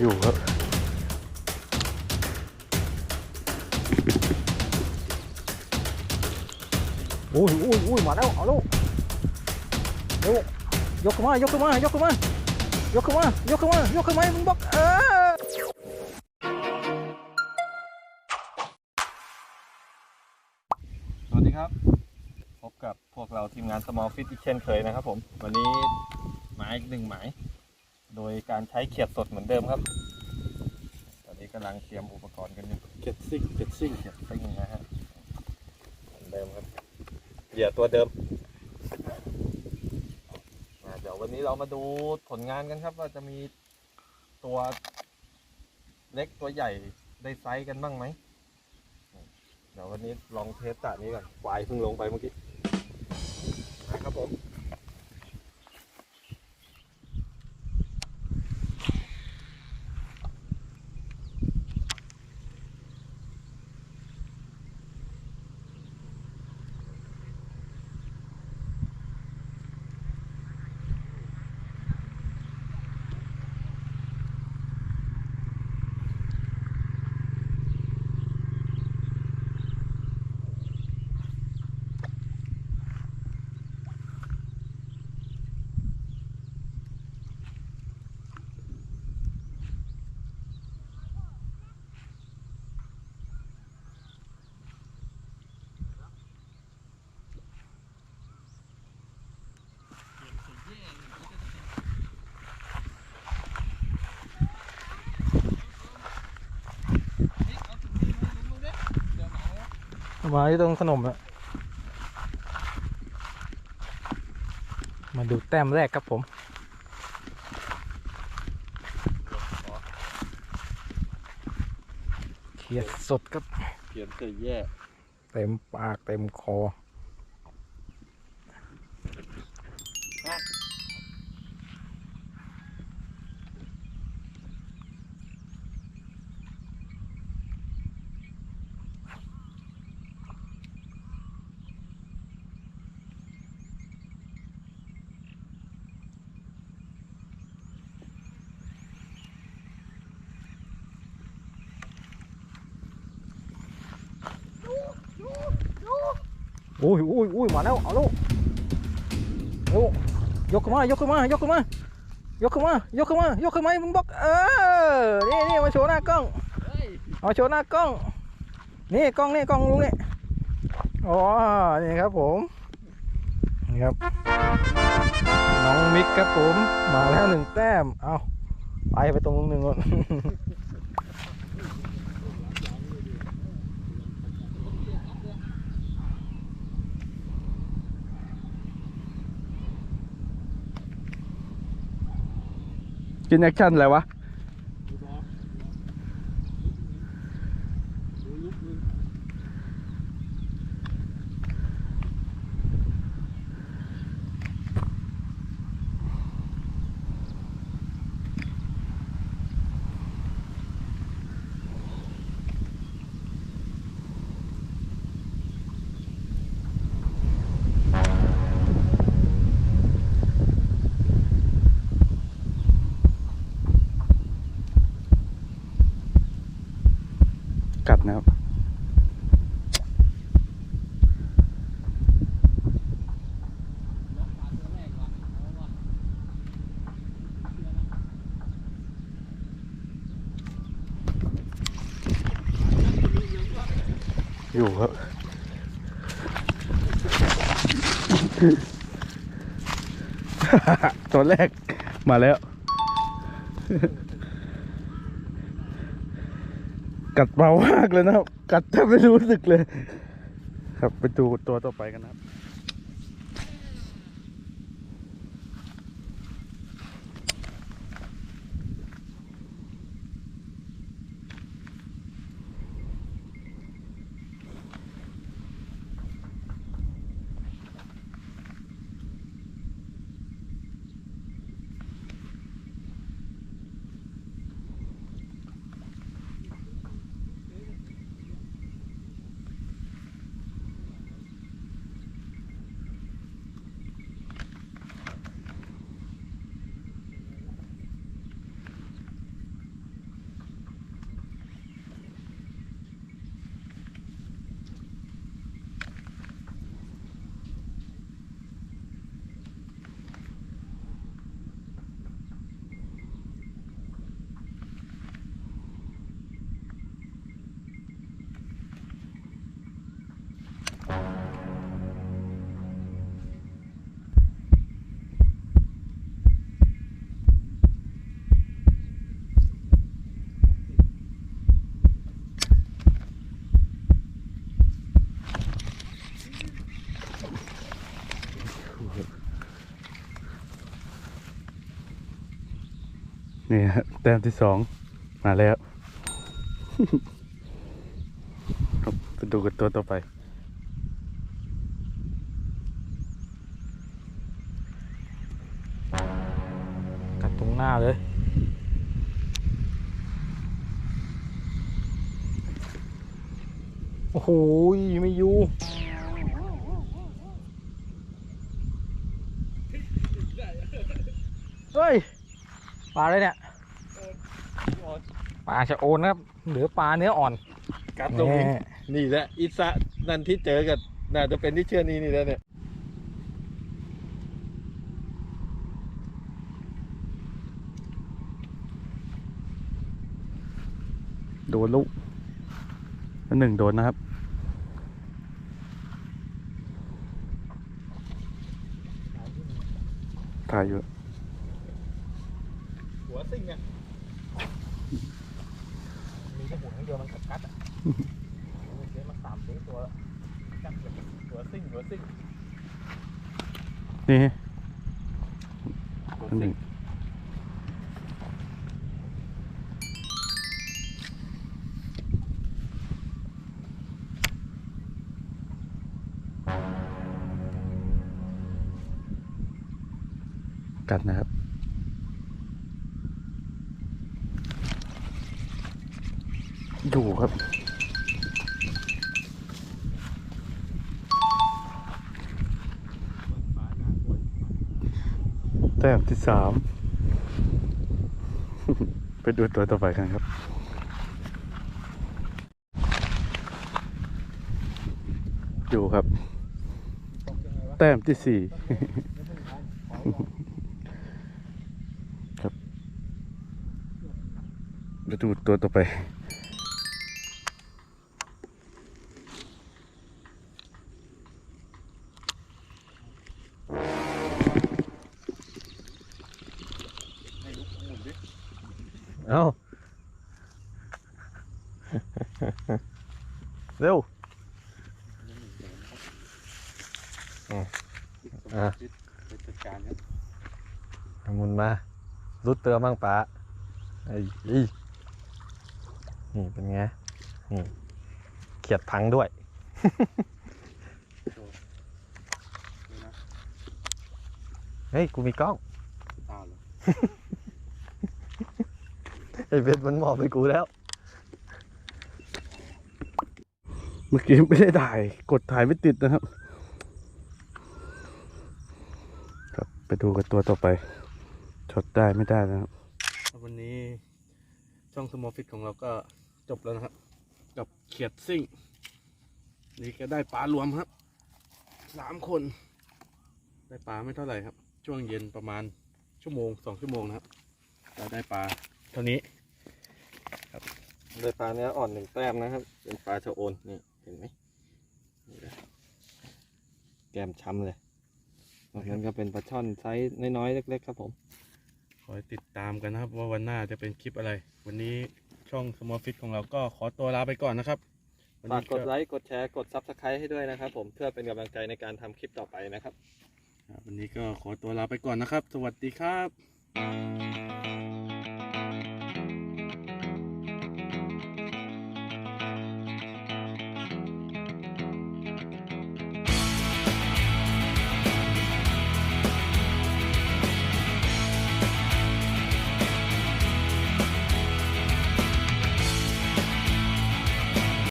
อยู่ครับอุ้ยอุ้ยอุ้ยมาแล้วเอาลูกเร็วยกขึ้นมายกขึ้นมายกขึ้นมายกขึ้นมายกขึ้นมายกขึ้นมามึงบอกเออสวัสดีครับ พบกับพวกเราทีมงาน Small Fit อีกเช่นเคยนะครับผม วันนี้หมายอีกหนึ่งหมาย โดยการใช้เขียดสดเหมือนเดิมครับ ตอนนี้กำลังเตรียมอุปกรณ์กันอยู่เก็ตซิ่งเก็ตซิ่งเขียดซิ่งนะฮะเหมือนเดิมครับเหยื่อตัวเดิมอ่าเดี๋ยววันนี้เรามาดูผลงานกันครับ ว่าจะมีตัวเล็กตัวใหญ่ได้ไซส์กันบ้างไหม เดี๋ยววันนี้ลองเทสตะนี้ก่อนควายเพิ่งลงไปเมื่อกี้นะครับผม มาที่ตรงขนมอะมาดูแต้มแรกครับผม เขียดสดครับ เขียนเสียแย่ เต็มปากเต็มคอ อุ้ยอุ้ยอุ้ยมาแล้วเอาลูกเร็วยกขึ้นมายกขึ้นมายกขึ้นมายกขึ้นมายกขึ้นมายกขึ้นมามึงบอกเออนี่นี่มาโชว์หน้ากล้องเอาโชว์หน้ากล้อง นี่กล้องนี่กล้องลุงนี่อ๋อนี่ครับผมนี่ครับน้องมิกครับผมมาแล้วหนึ่งแต้มเอาไปไปตรงนู้นหนึ่งก่อน กินแอคชั่นอะไรวะ อยู่ครับ ตัวแรกมาแล้ว กัดเบามากเลยนะครับ กัดแทบไม่รู้สึกเลย ครับไปดูตัวต่อไปกันนะครับ เนี่ฮะแต้มที่สองมาแล้วครับไปดูกันตัวต่อไป กัดตรงหน้าเลย โอ้โหไม่อยู่เฮ้ย ปลาอะไรเนี่ยปลาชะโอนนะครับหรือปลาเนื้ออ่อนกัดตรงนี้แน่นี่แหละอิสระนั่นที่เจอกันน่าจะเป็นที่เชื่อนี้นี่แหละเนี่ยโดนลูกอันหนึ่งโดนนะครับถ่ายอยู่ หัวซิ่งอะมีแค่หัวเดียวมันกัดกัดอะเสียมาสามสี่ตัวกัดเกือบหัวซิ่งหัวซิ่งนี่หัวอันหซิ่นึ่งงกัดนะครับูครับ แต้มที่สาม ไปดูตัวต่อไปกันครับอยู่ครับ แต้มที่สี่ครับไปดูตัวต่อไป เอ้า เร็วอะ ไปจัดการครับหมุนมารุดเตือมั่งปะไอ้อีนี่เป็นไง นี่ เขียดพังด้วยนี่นะเฮ้ย กูมีกล้อง ตาเลย ไอ้เบสมันมอบไปกูแล้ว เมื่อกี้ไม่ได้ถ่าย กดถ่ายไม่ติดนะครับ ครับไปดูกันตัวต่อไปช็อตได้ไม่ได้นะครับ วันนี้ช่องสมอฟิตของเราก็จบแล้วนะครับ กับเขียดซิ่ง นี่ก็ได้ปลารวมครับสามคน ได้ปลาไม่เท่าไหร่ครับ ช่วงเย็นประมาณชั่วโมงสองชั่วโมงนะครับ เราได้ปลาเท่านี้ครับได้ปลาเนื้ออ่อนหนึ่งแต้มนะครับ เป็นปลาชะโอนนี่เห็นไหมนี่นะแก้มช้ำเลยนอกนั้นก็เป็นปลาช่อนไซส์น้อยๆเล็กๆครับผมคอยติดตามกันนะครับ ว่าวันหน้าจะเป็นคลิปอะไร วันนี้ช่อง Small Fit ของเราก็ขอตัวลาไปก่อนนะครับวันฝากนี้กดไลค์กดแชร์กด Subscribe ให้ด้วยนะครับ ผมเพื่อเป็นกำลังใจในการทำคลิปต่อไปนะครับวันนี้ก็ขอตัวลาไปก่อนนะครับ สวัสดีครับ